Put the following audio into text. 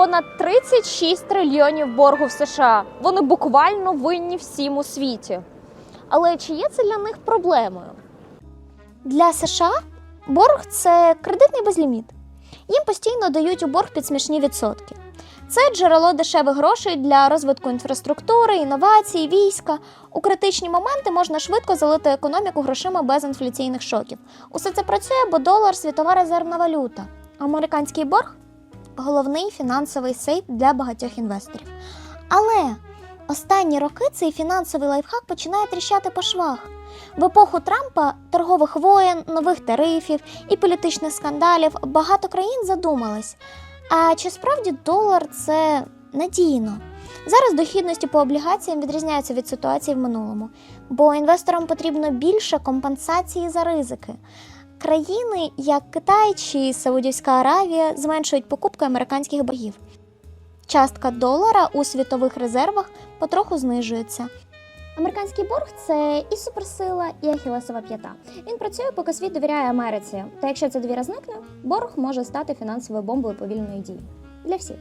понад 36 трильйонів боргу в США. Вони буквально винні всім у світі. Але чи є це для них проблемою? Для США борг це кредитний безліміт. Їм постійно дають у борг під смішні відсотки. Це джерело дешевих грошей для розвитку інфраструктури, інновацій, війська. У критичні моменти можна швидко залити економіку грошима без інфляційних шоків. Усе це працює, бо долар світова резервна валюта. Американський борг головний фінансовий сейф для багатьох інвесторів. Але останні роки цей фінансовий лайфхак починає тріщати по швах. В епоху Трампа торгових воєн, нових тарифів і політичних скандалів багато країн задумались. А чи справді долар це надійно? Зараз дохідності по облігаціям відрізняються від ситуації в минулому, бо інвесторам потрібно більше компенсації за ризики. Країни, як Китай чи Саудівська Аравія, зменшують покупки американських боргів. Частка долара у світових резервах потроху знижується. Американський борг це і суперсила, і ахілесова п'ята. Він працює, поки світ довіряє Америці. Та якщо ця довіра зникне, борг може стати фінансовою бомбою повільної дії для всіх.